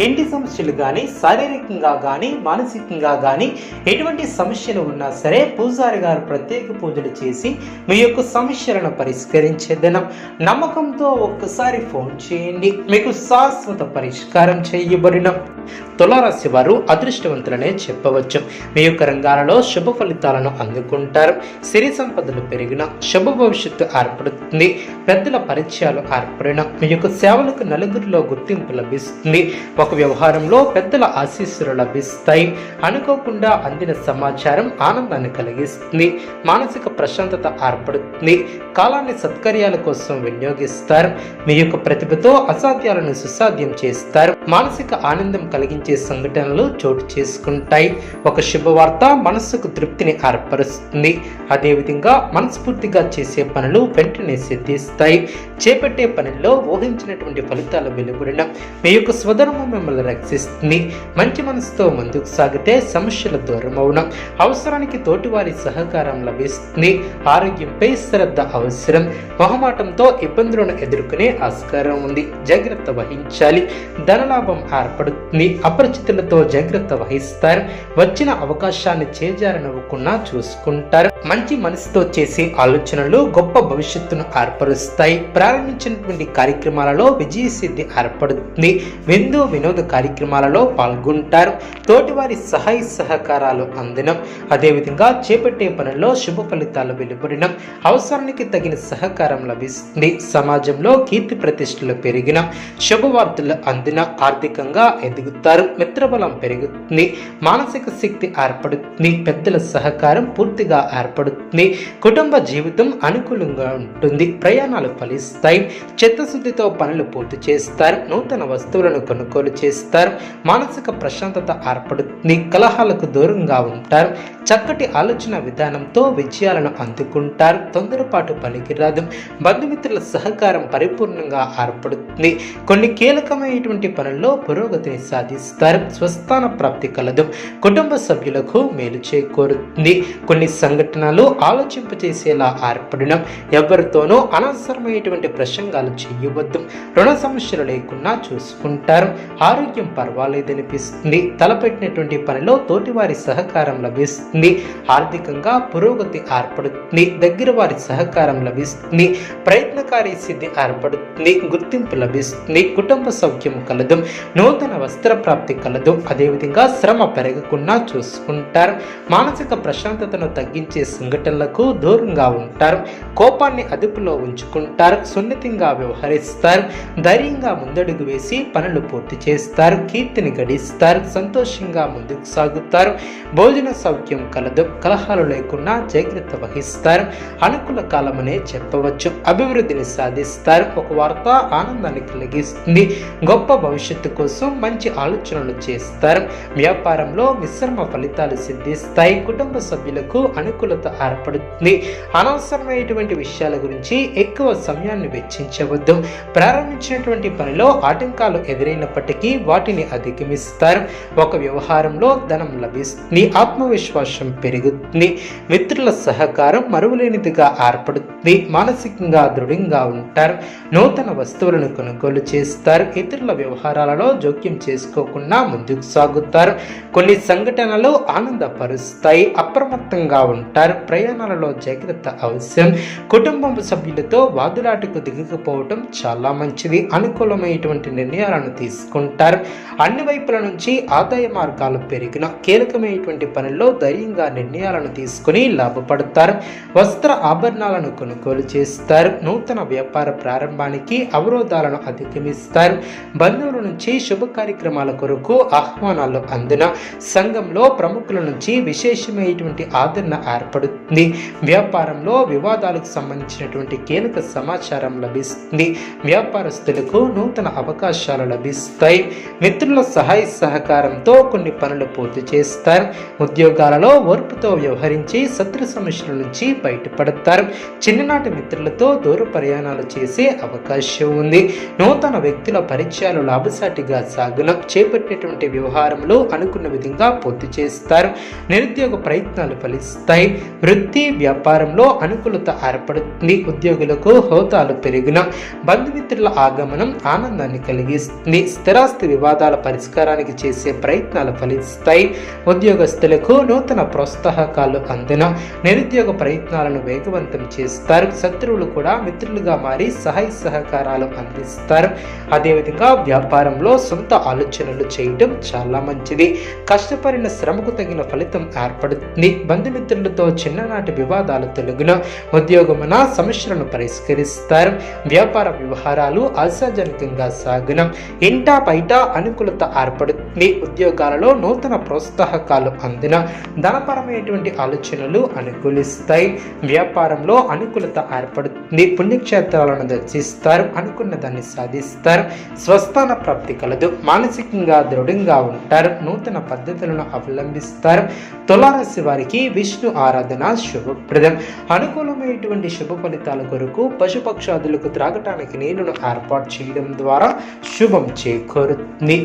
ఇంటి సమస్యలు కానీ శారీరకంగా కానీ మానసికంగా కానీ ఎటువంటి సమస్యలు ఉన్నా సరే పూజారి గారు ప్రత్యేక పూజలు చేసి మీ యొక్క సమస్యలను పరిష్కరించే దినం నమ్మకంతో ఒక్కసారి ఫోన్ చేయండి. మీకు శాశ్వత పరిష్కారం చేయబడిన. తులారాశి వారు అదృష్టవంతులనే చెప్పవచ్చు. మీ యొక్క రంగాలలో శుభ ఫలితాలను అందుకుంటారు. సిరి సంపదలు పెరిగిన శుభ భవిష్యత్తు ఏర్పడుతుంది. పెద్దల పరిచయాలు ఏర్పడిన మీ యొక్క సేవలకు నలుగురిలో గుర్తింపు లభిస్తుంది. ఒక వ్యవహారంలో పెద్దల ఆశీస్సులు లభిస్తాయి. అనుకోకుండా అందిన సమాచారం ఆనందాన్ని కలిగిస్తుంది. మానసిక ప్రశాంతత ఏర్పడుతుంది. కాలాన్ని సత్కర్యాల కోసం వినియోగిస్తారు. మీ యొక్క ప్రతిభతో అసాధ్యాలను సుసాధ్యం చేస్తారు. మానసిక ఆనందం కలిగించే సంఘటనలు చోటు చేసుకుంటాయి. ఒక శుభవార్త మనస్సుకు తృప్తిని ఏర్పరుస్తుంది. అదేవిధంగా మనస్ఫూర్తిగా చేసే పనులు వెంటనే సిద్ధిస్తాయి. చేపట్టే పనుల్లో ఊహించినటువంటి ఫలితాలు వెలువడిన మీ యొక్క స్వధర్మం మిమ్మల్ని రక్షిస్తుంది. మంచి మనసుతో ముందుకు సాగితే సమస్యల దూరం అవునం. అవసరానికి తోటివారి సహకారం లభిస్తుంది. ఆరోగ్యంపై శ్రద్ధ అవసరం. మొహమాటంతో ఇబ్బందులను ఎదుర్కొనే ఆస్కారం ఉంది. జాగ్రత్త వహించాలి. ధనలాభం ఏర్పడుతుంది. అపరిచితులతో జాగ్రత్త వహిస్తారు. వచ్చిన అవకాశాన్ని చేజారనవ్వకుండా చూసుకుంటారు. మంచి మనసుతో చేసే ఆలోచనలు గొప్ప భవిష్యత్తును ఏర్పరుస్తాయి. ప్రారంభించినటువంటి కార్యక్రమాలలో విజయ సిద్ధి ఏర్పడుతుంది. విందు వినోద కార్యక్రమాలలో పాల్గొంటారు. తోటివారి సహాయ సహకారాలు అందడం అదేవిధంగా చేపట్టే పనుల్లో శుభ ఫలితాలు వెలువడడం అవసరానికి తగిన సహకారం లభిస్తుంది. సమాజంలో కీర్తి ప్రతిష్టలు పెరిగిన. శుభవార్తలు అందిన ఆర్థికంగా ఎదుగుతారు. మిత్రబలం పెరుగుతుంది. మానసిక శక్తి ఏర్పడుతుంది. పెద్దల సహకారం పూర్తిగా ఏర్పడుతుంది. కుటుంబ జీవితం అనుకూలంగా ఉంటుంది. ప్రయాణాలు ఫలిస్తాయి. చిత్తశుద్ధితో పనులు పూర్తి చేస్తారు. నూతన వస్తువులను కొనుగోలు ఏర్పాటు చేస్తారు. మానసిక ప్రశాంతత ఏర్పడుతుంది. నీ కలహాలకు దూరంగా ఉంటారు. చక్కటి ఆలోచన విధానంతో విజయాలను అందుకుంటారు. తొందరపాటు పనికిరాదు. బంధుమిత్రుల సహకారం పరిపూర్ణంగా ఏర్పడుతుంది. కొన్ని కీలకమైనటువంటి పనుల్లో పురోగతిని సాధిస్తారు. స్వస్థాన ప్రాప్తి కలదు. కుటుంబ సభ్యులకు మేలు చేకూరుతుంది. కొన్ని సంఘటనలు ఆలోచింపచేసేలా ఏర్పడడం ఎవరితోనూ అనవసరమైనటువంటి ప్రసంగాలు చేయవద్దు. రుణ సమస్యలు లేకుండా చూసుకుంటారు. ఆరోగ్యం పర్వాలేదనిపిస్తుంది. తలపెట్టినటువంటి పనిలో తోటివారి సహకారం లభిస్తుంది. ఆర్థికంగా పురోగతి ఏర్పడుతుంది. దగ్గర వారి సహకారం లభిస్తుంది. ప్రయత్నకారి సిద్ధి ఏర్పడుతుంది. గుర్తింపు లభిస్తుంది. కుటుంబ సౌఖ్యం కలదు. నూతన వస్త్ర ప్రాప్తి కలదు. అదేవిధంగా శ్రమ పెరగకుండా చూసుకుంటారు. మానసిక ప్రశాంతతను తగ్గించే సంఘటనలకు దూరంగా ఉంటారు. కోపాన్ని అదుపులో ఉంచుకుంటారు. సున్నితంగా వ్యవహరిస్తారు. ధైర్యంగా ముందడుగు వేసి పనులు పూర్తి చేస్తారు. కీర్తిని గడిస్తారు. సంతోషంగా ముందుకు సాగుతారు. భోజన సౌఖ్యం కలదు కలహాలు లేకుండా జాగ్రత్త వహిస్తారు. అనుకూల కాలమనే చెప్పవచ్చు. అభివృద్ధిని సాధిస్తారు. ఒక వార్త ఆనందాన్ని కలిగిస్తుంది. గొప్ప భవిష్యత్తు కోసం మంచి ఆలోచనలు చేస్తారు. వ్యాపారంలో మిశ్రమ ఫలితాలు సిద్ధిస్తాయి. కుటుంబ సభ్యులకు అనుకూలత ఏర్పడుతుంది. అనవసరమైనటువంటి విషయాల గురించి ఎక్కువ సమయాన్ని వెచ్చించవద్దు. ప్రారంభించినటువంటి పనిలో ఆటంకాలు ఎదురైనప్పటికీ వాటిని అధిగమిస్తారు. ఒక వ్యవహారం వ్యాపారంలో ధనం లభిస్తుంది ఆత్మవిశ్వాసం పెరుగుతుంది మిత్రుల సహకారం మరువలేనిదిగా ఏర్పడుతుంది మానసికంగా దృఢంగా ఉంటారు. నూతన వస్తువులను కొనుగోలు చేస్తారు. ఇతరుల వ్యవహారాలలో జోక్యం చేసుకోకుండా ముందుకు సాగుతారు. కొన్ని సంఘటనలు ఆనందపరుస్తాయి. అప్రమత్తంగా ఉంటారు. ప్రయాణాలలో జాగ్రత్త అవసరం. కుటుంబం సభ్యులతో వాదులాటకు దిగకపోవటం చాలా మంచిది. అనుకూలమైనటువంటి నిర్ణయాలను తీసుకుంటారు. అన్ని వైపుల నుంచి ఆదాయ మార్గాలు పెరిగిన కీలకమైనటువంటి పనుల్లో ధైర్యంగా నిర్ణయాలను తీసుకుని లాభపడతారు. వస్త్ర ఆభరణాలను కొనుగోలు చేస్తారు. నూతన వ్యాపార ప్రారంభానికి అవరోధాలను అధిగమిస్తారు. బంధువుల నుంచి శుభ కార్యక్రమాల కొరకు ఆహ్వానాలు అందిన సంఘంలో ప్రముఖుల నుంచి విశేషమైనటువంటి ఆదరణ ఏర్పడుతుంది. వ్యాపారంలో వివాదాలకు సంబంధించినటువంటి కీలక సమాచారం లభిస్తుంది. వ్యాపారస్తులకు నూతన అవకాశాలు లభిస్తాయి. మిత్రుల సహాయ సహకారంతో కొన్ని పనులు పూర్తి చేస్తారు. ఉద్యోగాలలో ఓర్పుతో వ్యవహరించి శత్రు సమస్యల నుంచి బయటపడతారు. చిన్ననాటి మిత్రులతో దూర ప్రయాణాలు చేసే అవకాశం ఉంది. నూతన వ్యక్తుల పరిచయాలు లాభసాటిగా సాగున చేపట్టినటువంటి వ్యవహారంలో అనుకున్న విధంగా పూర్తి చేస్తారు. నిరుద్యోగ ప్రయత్నాలు ఫలిస్తాయి. వృత్తి వ్యాపారంలో అనుకూలత ఏర్పడుతుంది. ఉద్యోగులకు హోదాలు పెరిగిన. బంధుమిత్రుల ఆగమనం ఆనందాన్ని కలిగిస్తుంది. స్థిరాస్తి వివాదాల పరిష్కారానికి చేసే ప్రయత్నాలు ఫలిస్తాయి ఉద్యోగస్తులకు నూతన ప్రోత్సాహకాలు అందిన నిరుద్యోగ ప్రయత్నాలను వేగవంతం చేస్తారు. శత్రువులు కూడా మిత్రులుగా మారి సహాయ సహకారాలు అందిస్తారు. అదేవిధంగా వ్యాపారంలో సొంత ఆలోచనలు చేయడం చాలా మంచిది. కష్టపడిన శ్రమకు తగిన ఫలితం ఏర్పడుతుంది. బంధుమిత్రులతో చిన్ననాటి వివాదాలు తొలగిన ఉద్యోగమున సమస్యలను పరిష్కరిస్తారు. వ్యాపార వ్యవహారాలు ఆశాజనకంగా సాగున ఇంటా బయట అనుకూలత ఏర్పడుతుంది. ఉద్యోగాలలో నూతన ప్రోత్సాహకాలు అందిన ధనపరమైనటువంటి ఆలోచనలు అనుకూలిస్తాయి. వ్యాపారంలో అనుకూలత ఏర్పడుతుంది. పుణ్యక్షేత్రాలను దర్శిస్తారు. అనుకున్న దాన్ని సాధిస్తారు. స్వస్థాన ప్రాప్తి కలదు. మానసికంగా దృఢంగా ఉంటారు. నూతన పద్ధతులను అవలంబిస్తారు. తులారాశి వారికి విష్ణు ఆరాధన శుభప్రదం. అనుకూలమైనటువంటి శుభ ఫలితాల కొరకు పశుపక్షాదులకు త్రాగటానికి నీళ్ళను ఏర్పాటు చేయడం ద్వారా శుభం చేకూరుతుంది.